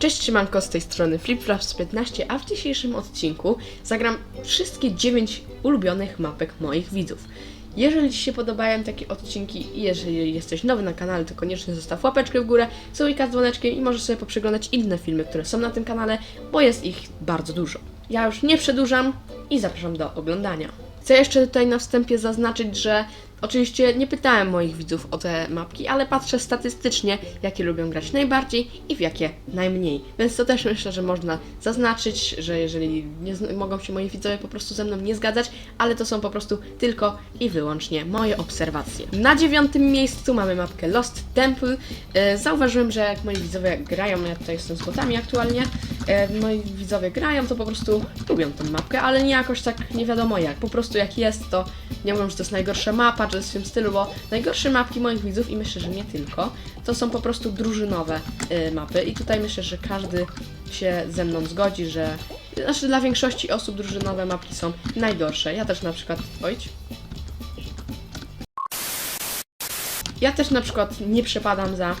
Cześć, siemanko, z tej strony FlipFlaps15, a w dzisiejszym odcinku zagram wszystkie 9 ulubionych mapek moich widzów. Jeżeli Ci się podobają takie odcinki i jeżeli jesteś nowy na kanale, to koniecznie zostaw łapeczkę w górę, słowika z dzwoneczkiem i możesz sobie poprzeglądać inne filmy, które są na tym kanale, bo jest ich bardzo dużo. Ja już nie przedłużam i zapraszam do oglądania. Chcę jeszcze tutaj na wstępie zaznaczyć, że oczywiście nie pytałem moich widzów o te mapki, ale patrzę statystycznie, jakie lubią grać najbardziej i w jakie najmniej. Więc to też myślę, że można zaznaczyć, że jeżeli mogą się moi widzowie po prostu ze mną nie zgadzać, ale to są po prostu tylko i wyłącznie moje obserwacje. Na dziewiątym miejscu mamy mapkę Lost Temple. E, Zauważyłem, że jak moi widzowie grają, ja tutaj jestem z botami aktualnie, moi widzowie grają, to po prostu lubią tę mapkę, ale nie jakoś tak nie wiadomo jak. Po prostu jak jest, to nie mówią, że to jest najgorsza mapa, czy coś w tym stylu, bo najgorsze mapki moich widzów i myślę, że nie tylko, to są po prostu drużynowe y, mapy i tutaj myślę, że każdy się ze mną zgodzi, że znaczy dla większości osób drużynowe mapki są najgorsze. Ja też na przykład, ojć. Ja też na przykład nie przepadam za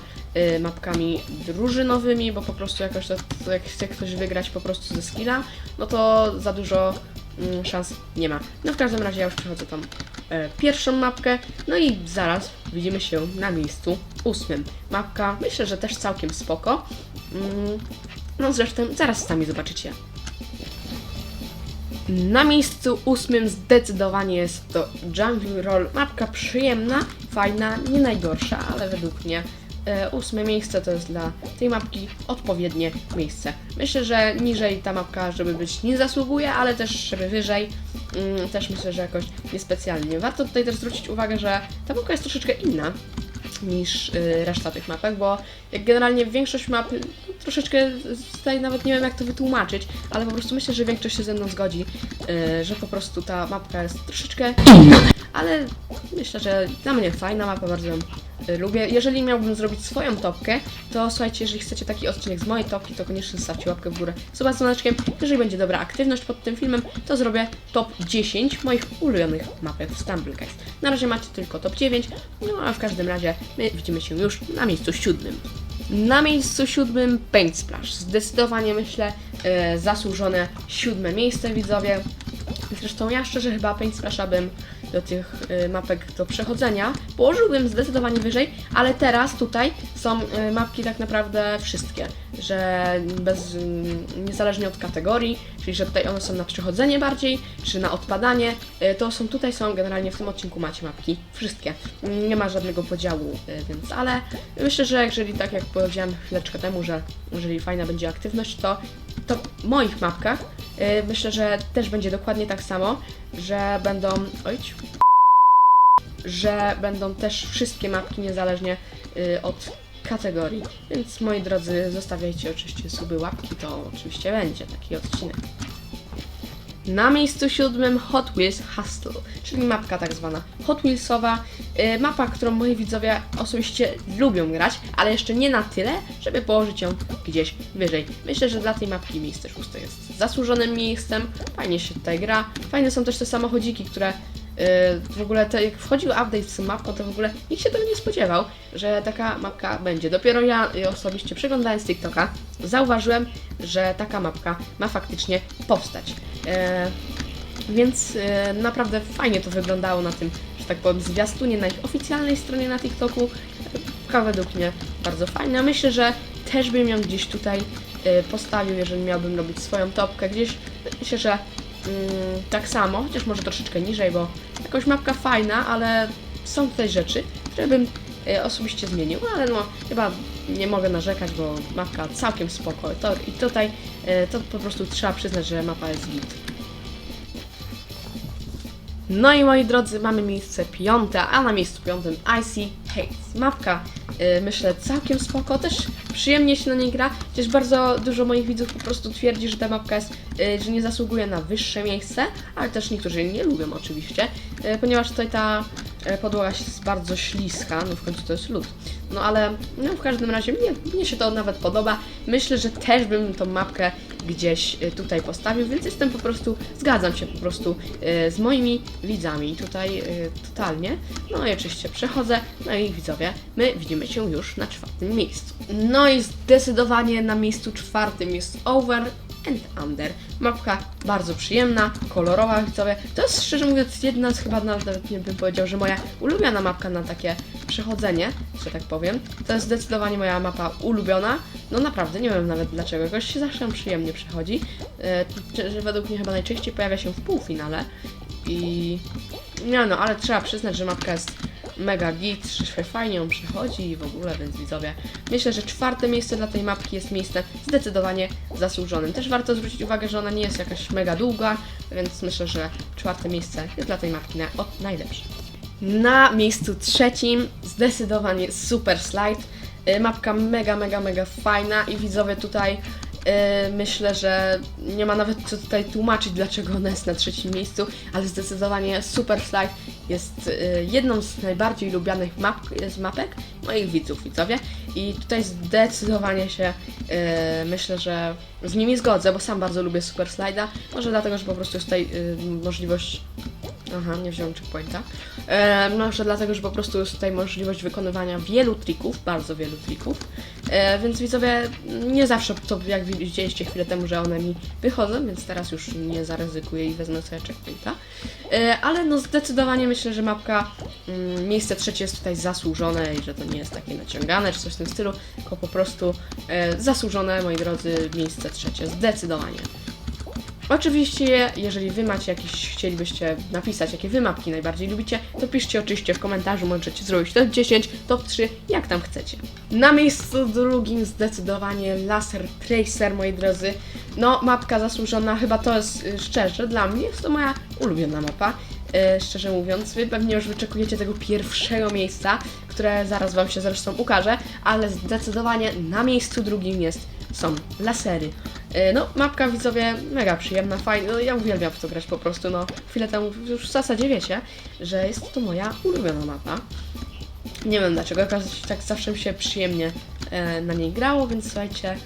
mapkami drużynowymi, bo po prostu jakoś to, to jak chce ktoś wygrać po prostu ze skilla, no to za dużo mm, szans nie ma. No w każdym razie ja już przechodzę tam e, pierwszą mapkę, no i zaraz widzimy się na miejscu ósmym. Mapka myślę, że też całkiem spoko. Mm, no zresztą zaraz sami zobaczycie. Na miejscu ósmym zdecydowanie jest to Jungle Roll. Mapka przyjemna, fajna, nie najgorsza, ale według mnie e, ósme miejsce to jest dla tej mapki odpowiednie miejsce. Myślę, że niżej ta mapka, żeby być, nie zasługuje, ale też żeby wyżej, mm, też myślę, że jakoś niespecjalnie. Warto tutaj też zwrócić uwagę, że ta mapka jest troszeczkę inna niż y, reszta tych mapek, bo jak generalnie większość map y, troszeczkę tutaj nawet nie wiem jak to wytłumaczyć, ale po prostu myślę, że większość się ze mną zgodzi, y, że po prostu ta mapka jest troszeczkę inna, ale myślę, że dla mnie fajna mapa, bardzo ją lubię. Jeżeli miałbym zrobić swoją topkę, to słuchajcie, jeżeli chcecie taki odcinek z mojej topki, to koniecznie zostawcie łapkę w górę z dzwoneczkiem. Jeżeli będzie dobra aktywność pod tym filmem, to zrobię top 10 moich ulubionych mapek w Stumblecase. Na razie macie tylko top 9, no a w każdym razie my widzimy się już na miejscu siódmym. Na miejscu siódmym Paint Splash. Zdecydowanie myślę e, zasłużone siódme miejsce widzowie. Zresztą ja szczerze chyba Paint Splasha bym do tych y, mapek do przechodzenia położyłbym zdecydowanie wyżej, ale teraz tutaj są y, mapki tak naprawdę wszystkie, że bez, y, niezależnie od kategorii, czyli że tutaj one są na przechodzenie bardziej, czy na odpadanie, to są tutaj są generalnie w tym odcinku macie mapki wszystkie. Nie ma żadnego podziału, więc ale myślę, że jeżeli tak jak powiedziałem chwileczkę temu, że jeżeli fajna będzie aktywność, to to w moich mapkach myślę, że też będzie dokładnie tak samo, że będą. Ojć. Że będą też wszystkie mapki niezależnie y, od kategorii. Więc moi drodzy, zostawiajcie oczywiście suby łapki, to oczywiście będzie taki odcinek. Na miejscu siódmym Hot Wheels Hustle, czyli mapka tak zwana Hot Wheelsowa. Yy, mapa, którą moi widzowie osobiście lubią grać, ale jeszcze nie na tyle, żeby położyć ją gdzieś wyżej. Myślę, że dla tej mapki miejsce szóste jest zasłużonym miejscem, fajnie się tutaj gra. Fajne są też te samochodziki, które yy, w ogóle te, jak wchodził update z mapką, to w ogóle nikt się tego nie spodziewał, że taka mapka będzie. Dopiero ja y, osobiście przeglądając TikToka zauważyłem, że taka mapka ma faktycznie powstać. E, więc e, naprawdę fajnie to wyglądało na tym, że tak powiem, zwiastunie na ich oficjalnej stronie na TikToku. Mapka według mnie bardzo fajna. Myślę, że też bym ją gdzieś tutaj e, postawił, jeżeli miałbym robić swoją topkę. Gdzieś myślę, że mm, tak samo, chociaż może troszeczkę niżej, bo jakoś mapka fajna, ale są tutaj rzeczy, które bym e, osobiście zmienił, ale no chyba nie mogę narzekać, bo mapka całkiem spoko. To, I tutaj e, to po prostu trzeba przyznać, że mapa jest git. No i moi drodzy, mamy miejsce piąte, a na miejscu piątym Icy Hates. Mapka, y, myślę, całkiem spoko, też przyjemnie się na niej gra, chociaż bardzo dużo moich widzów po prostu twierdzi, że ta mapka jest, y, że nie zasługuje na wyższe miejsce, ale też niektórzy nie lubią oczywiście, y, ponieważ tutaj ta y, podłoga jest bardzo śliska, no w końcu to jest lód. No ale no, w każdym razie mnie, mnie się to nawet podoba. Myślę, że też bym tą mapkę gdzieś e, tutaj postawił, więc jestem po prostu, zgadzam się po prostu e, z moimi widzami tutaj e, totalnie. No i oczywiście przechodzę, no i widzowie, my widzimy się już na czwartym miejscu. No i zdecydowanie na miejscu czwartym jest Over and Under. Mapka bardzo przyjemna, kolorowa widzowie. To jest szczerze mówiąc jedna z chyba nawet nie bym powiedział, że moja ulubiona mapka na takie przechodzenie, że tak powiem. To jest zdecydowanie moja mapa ulubiona. No naprawdę, nie wiem nawet dlaczego, jakoś się zawsze przyjemnie przechodzi. Że według mnie chyba najczęściej pojawia się w półfinale. I nie no, ale trzeba przyznać, że mapka jest mega git, fajnie ją przechodzi i w ogóle, więc widzowie. Myślę, że czwarte miejsce dla tej mapki jest miejscem zdecydowanie zasłużonym. Też warto zwrócić uwagę, że ona nie jest jakaś mega długa, więc myślę, że czwarte miejsce jest dla tej mapki na, od najlepsze. Na miejscu trzecim zdecydowanie Super Slide. Y, Mapka mega, mega, mega fajna i widzowie tutaj myślę, że nie ma nawet co tutaj tłumaczyć, dlaczego ona jest na trzecim miejscu, ale zdecydowanie Super Slide jest y, jedną z najbardziej lubianych map, z mapek moich widzów, widzowie. I tutaj zdecydowanie się y, myślę, że z nimi zgodzę, bo sam bardzo lubię Super Slide'a. Może dlatego, że po prostu jest tutaj y, możliwość Aha, nie wziąłem checkpointa. E, może dlatego, że po prostu jest tutaj możliwość wykonywania wielu trików, bardzo wielu trików. E, więc widzowie, nie zawsze to jak widzieliście chwilę temu, że one mi wychodzą, więc teraz już nie zaryzykuję i wezmę sobie checkpointa. E, ale no zdecydowanie myślę, że mapka mm, miejsce trzecie jest tutaj zasłużone i że to nie jest takie naciągane czy coś w tym stylu, tylko po prostu e, zasłużone, moi drodzy, miejsce trzecie, zdecydowanie. Oczywiście, jeżeli wy macie jakieś, chcielibyście napisać, jakie wy mapki najbardziej lubicie, to piszcie oczywiście w komentarzu, możecie zrobić top 10, top 3, jak tam chcecie. Na miejscu drugim zdecydowanie Laser Tracer, moi drodzy. No, mapka zasłużona, chyba to jest y, szczerze, dla mnie jest to moja ulubiona mapa. E, szczerze mówiąc, wy pewnie już wyczekujecie tego pierwszego miejsca, które zaraz wam się zresztą ukaże, ale zdecydowanie na miejscu drugim jest są lasery. E, No, mapka widzowie mega przyjemna, fajna. No, ja uwielbiam w to grać po prostu. No, chwilę temu już w zasadzie wiecie, że jest to moja ulubiona mapa. Nie wiem dlaczego, jakoś tak zawsze mi się przyjemnie e, na niej grało, więc słuchajcie.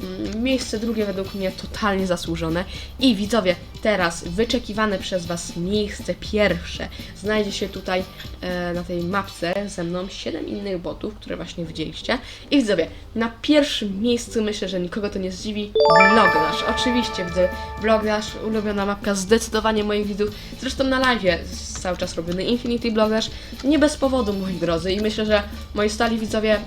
Mm, Miejsce drugie według mnie totalnie zasłużone. I widzowie, teraz wyczekiwane przez Was miejsce pierwsze znajdzie się tutaj e, na tej mapce ze mną 7 innych botów, które właśnie widzieliście. I widzowie, na pierwszym miejscu myślę, że nikogo to nie zdziwi, Blogdash. Oczywiście, widzę, Blogdash, ulubiona mapka zdecydowanie moich widzów. Zresztą na live cały czas robiony Infinity Blogdash. Nie bez powodu, moi drodzy. I myślę, że moi stali widzowie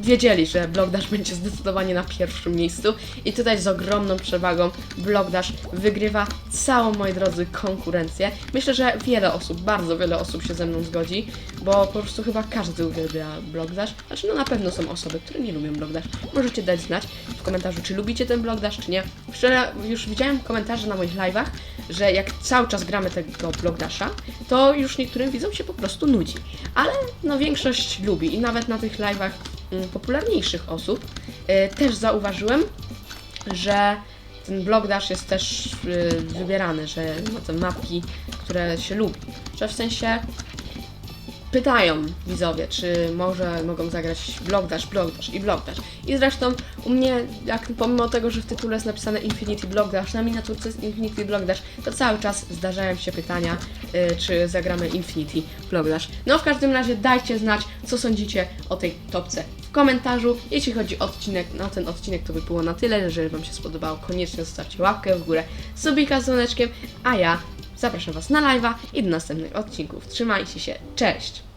wiedzieli, że Blogdash będzie zdecydowanie na pierwszym miejscu. I tutaj z ogromną przewagą Blogdash wygrywa całą, moi drodzy, konkurencję. Myślę, że wiele osób, bardzo wiele osób się ze mną zgodzi, bo po prostu chyba każdy uwielbia Blogdash. Znaczy, no na pewno są osoby, które nie lubią Blogdash. Możecie dać znać w komentarzu, czy lubicie ten Blogdash, czy nie. Szczerze, już widziałem komentarze na moich live'ach, że jak cały czas gramy tego Blogdasha, to już niektórym widzom się po prostu nudzi. Ale no większość lubi i nawet na tych live'ach mm, popularniejszych osób y, też zauważyłem, że ten blog dash jest też y, wybierany, że ma te mapki, które się lubi. Że w sensie pytają widzowie, czy może mogą zagrać blog dash, blog dash i blog dash. I zresztą u mnie, jak pomimo tego, że w tytule jest napisane Infinity Block Dash, na miniaturce jest Infinity Block Dash, to cały czas zdarzają się pytania, y, czy zagramy Infinity Block Dash. No w każdym razie dajcie znać, co sądzicie o tej topce w komentarzu. Jeśli chodzi o odcinek, no ten odcinek to by było na tyle. Jeżeli Wam się spodobało, koniecznie zostawcie łapkę w górę, subika z dzwoneczkiem, a ja zapraszam Was na live'a i do następnych odcinków. Trzymajcie się, cześć!